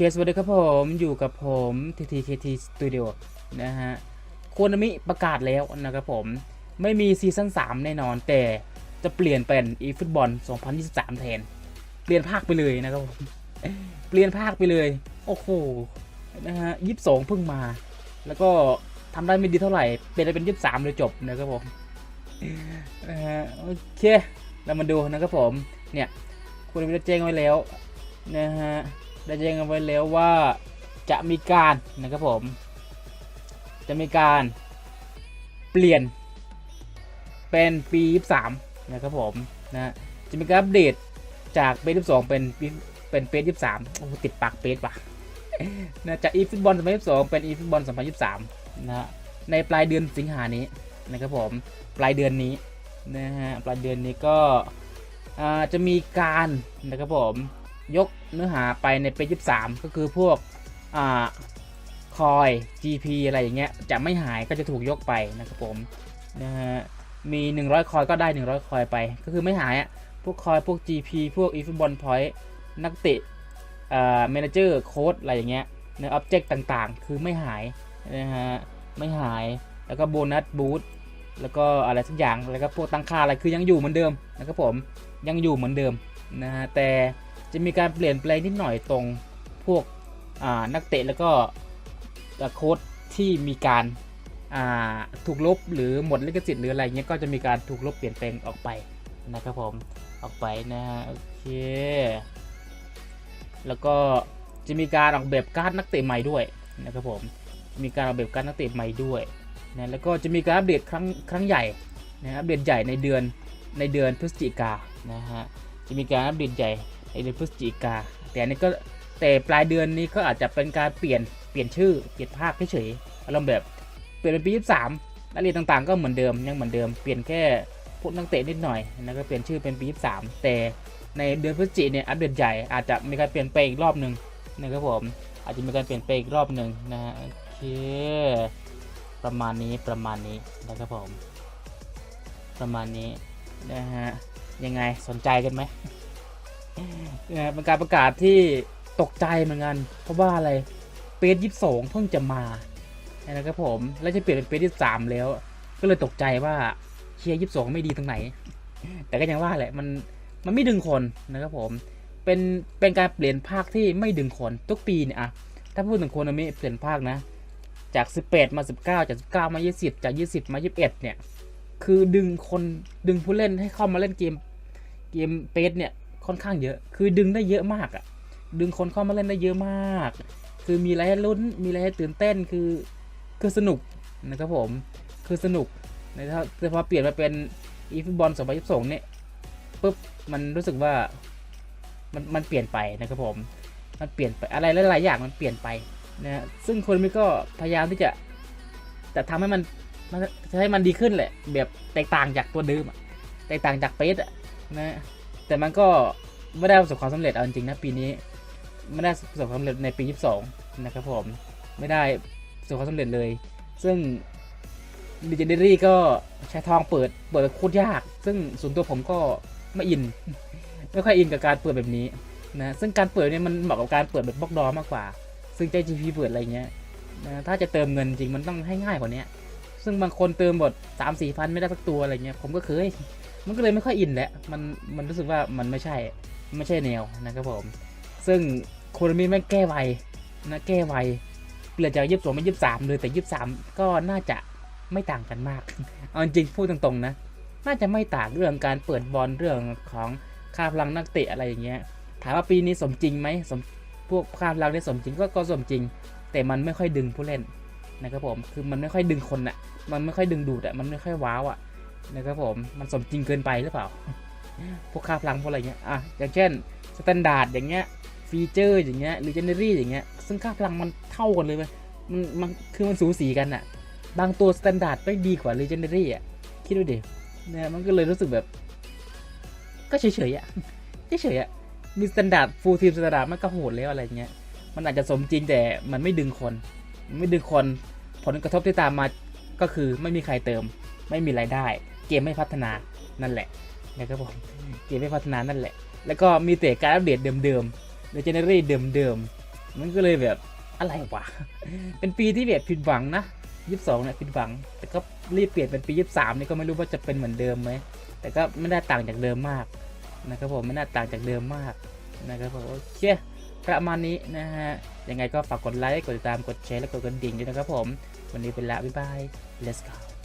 เคสวัสดีครับผมอยู่กับผม TTKT Studio นะฮะโคนามิประกาศแล้วนะครับผมไม่มีซีซั่น3 แน่นอน แต่จะเปลี่ยนเป็น eFootball 2023 แทน เปลี่ยนภาคไปเลยนะครับผมเปลี่ยนภาคไปเลย โอ้โหนะฮะยี่สิบสองเพิ่งมา แล้วก็ทำได้ไม่ดีเท่าไหร่ เป็นได้เป็นยี่สิบสามเลยจบนะครับผมนะฮะโอเคเรามาดูนะครับผมเนี่ยคุณได้แจ้งไว้แล้วนะฮะ ได้แจ้งเอาไว้แล้วว่าจะมีการนะครับผม จะมีการเปลี่ยนเป็นปี23นะครับผมนะจะมีการอัปเดตจากเป22เป็นปีเป็นเป23โอ้ติดปากเปปะนะจากอีฟุตบอล2022เป็นอีฟุตบอล2023นะฮะในปลายเดือนสิงหานี้นะครับผมปลายเดือนนี้นะฮะปลายเดือนนี้ก็อ่าจะมีการนะครับผม ยกเนื้อหาไปในเปยี่สามก็คือพวกอ่าคอย GP อะไรอย่างเงี้ยจะไม่หายก็จะถูกยกไปนะครับผมนะฮะมี 100 คอยก็ได้ 100 คอยไป ก็คือไม่หายอะ่ะพวกคอยพวก GP พวก e f o o t b a l l Point นักเตะอ่า Manager โค้ดอะไรอย่างเงี้ยใน Object ต่างๆ คือไม่หายนะฮะไม่หายแล้วก็โบนัสบูทแล้วก็อะไรสักอย่างแล้วก็พวกตั้งค่าอะไรคือยังอยู่เหมือนเดิมนะครับผมยังอยู่เหมือนเดิมนะฮะแต่ จะมีการเปลี่ยนแปลงนิดหน่อยตรงพวกนักเตะแล้วก็โค้ดที่มีการถูกลบหรือหมดลิขสิทธิ์หรืออะไรเงี้ยก็จะมีการถูกลบเปลี่ยนแปลงออกไปนะครับผมออกไปนะฮะโอเค แล้วก็จะมีการออกแบบการ์ดนักเตะใหม่ด้วยนะครับผมมีการออกแบบการ์ดนักเตะใหม่ด้วยนะแล้วก็จะมีการอัปเดตครั้งครั้งใหญ่นะอัปเดตใหญ่ในเดือนในเดือนพฤศจิกานะฮะจะมีการอัปเดตใหญ่ เดือนพฤศจิกา แต่อันนี้ก็แต่ปลายเดือนนี้ก็อาจจะเป็นการเปลี่ยนเปลี่ยนชื่อเปลี่ยนภาคเฉยๆอารมณ์แบบเปลี่ยนเป็นปี23รายละเอียดต่างๆ ก็เหมือนเดิมยังเหมือนเดิมเปลี่ยนแค่พวกนักเตะนิดหน่อยแล้วก็เปลี่ยนชื่อเป็นปี23แต่ในเดือนพฤศจิกเนี่ยอัปเดตใหญ่อาจจะมีการเปลี่ยนแปลงอีกรอบหนึ่งนะครับผมอาจจะมีการเปลี่ยนแปลงอีกรอบหนึ่งนะฮะโอเคประมาณนี้ประมาณนี้นะครับผม ประมาณนี้นะฮะยังไงสนใจกันไหม เนี่ยเป็นการประกาศที่ตกใจเหมือนกัน เพราะว่าอะไรเปสยี่สองเพิ่งจะมานะครับผม แล้วจะเปลี่ยนเป็นเปสยี่สามแล้ว ก็เลยตกใจว่าเชียร์ยี่สองไม่ดีตรงไหน แต่ก็ยังว่าแหละมันมันไม่ดึงคนนะครับผม เป็นเป็นการเปลี่ยนภาคที่ไม่ดึงคนทุกปีเนี่ยอะถ้าพูดถึงโคนมิเปลี่ยนภาคนะ จาก 18 มา 19 จาก 19 มา 20 จาก 20 มา 21 เนี่ย คือดึงคนดึงผู้เล่นให้เข้ามาเล่นเกมเกมเปสเนี่ย ค่อนข้างเยอะ คือดึงได้เยอะมากอะ่ะ ดึงคนเข้ามาเล่นได้เยอะมาก คือมีอะไรให้ลุ้น มีอะไรให้ตื่นเต้น คือ คือสนุกนะครับผม คือสนุกนะครับแต่พอเปลี่ยนมาเป็นอีฟุตบอล2022เนี่ยปุ๊บ มันรู้สึกว่า มัน มันเปลี่ยนไปนะครับผม มันเปลี่ยนไป อะไรหลายๆอย่างมันเปลี่ยนไปนะฮะซึ่งคนมิก็พยายามที่จะจะทำให้มันมันจะให้มันดีขึ้นแหละ แบบแตกต่างจากตัวเดิมอะแตกต่างจากเปสอะนะ แต่มันก็ไม่ได้ประสบความสำเร็จเอาจริงนะปีนี้ไม่ได้ประสบความสำเร็จในปี 22 นะครับผมไม่ได้ประสบความสำเร็จเลย ซึ่ง Legendary ก็ใช้ทองเปิดเปิดโคตรยาก ซึ่งส่วนตัวผมก็ไม่อิน ไม่ค่อยอินกับการเปิดแบบนี้นะซึ่งการเปิดเนี่ยมันเหมาะกับการเปิดแบบบล็อกดอมากกว่า ซึ่งใจ GP เปิดอะไรเงี้ยนะถ้าจะเติมเงินจริงมันต้องให้ง่ายกว่านี้ ซึ่งบางคนเติมหมดสามสี่พันไม่ได้สักตัวอะไรเงี้ยผมก็เคยมันก็เลยไม่ค่อยอินแหละมันมันรู้สึกว่ามันไม่ใช่ไม่ใช่แนวนะครับผม ซึ่งโคโนมิแม่งแก้ไวนะแก้ไวเปลี่ยนจากยี่สิบสองเป็นยี่สิบสามเลยแต่ยี่สิบสามก็น่าจะไม่ต่างกันมากเอาจริงพูดตรงๆนะ น่าจะไม่ต่างเรื่องการเปิดบอลเรื่องของค่าพลังนักเตะอะไรอย่างเงี้ย ถามว่าปีนี้สมจริงไหมสมพวกค่าพลังได้สมจริงก็ก็สมจริง แต่มันไม่ค่อยดึงผู้เล่นนะครับผมคือมันไม่ค่อยดึงคนอะ มันไม่ค่อยดึงดูดอะมันไม่ค่อยว้าวอะนะครับผม มันสมจริงเกินไปหรือเปล่า พวกค่าพลังพวกอะไรเงี้ย อะ อย่างเช่น สแตนดาร์ดอย่างเงี้ย ฟีเจอร์อย่างเงี้ย หรือเจเนอรี่อย่างเงี้ย ซึ่งค่าพลังมันเท่ากันเลยมันมันมัน คือมันสูสีกันอะบางตัวสแตนดาร์ดไม่ดีกว่า Legendary อะคิดดูดิเนี่ยมันก็เลยรู้สึกแบบ ก็เฉยๆอะเฉยๆอะมีสแตนดาร์ดฟูลทีมสแตนดาร์ดมันก็โหดแล้วอะไรเงี้ย มันอาจจะสมจริงแต่มันไม่ดึงคนมันไม่ดึงคน ผลกระทบที่ตามมา ก็คือไม่มีใครเติม ไม่มีรายได้ เกมไม่พัฒนานั่นแหละนะครับผมเกมไม่พัฒนานั่นแหละ แล้วก็มีแต่การอัปเดตเดิมๆ Legendary เดิมๆมันก็เลยแบบอะไรวะเป็นปีที่แบบผิดหวังนะยี่สิบสองเนี่ยผิดหวัง แต่ก็รีบเปลี่ยนเป็นปียี่สิบสามนี่ก็ไม่รู้ว่าจะเป็นเหมือนเดิมไหมแต่ก็ไม่ได้ต่างจากเดิมมากนะครับผมไม่ได้ต่างจากเดิมมากนะครับผมโอเคประมาณนี้นะฮะยังไงก็ฝากกดไลค์กดติดตามกดแชร์และกดกระดิ่งด้วยนะครับผม วันนี้เป็นละบ๊ายบาย let's go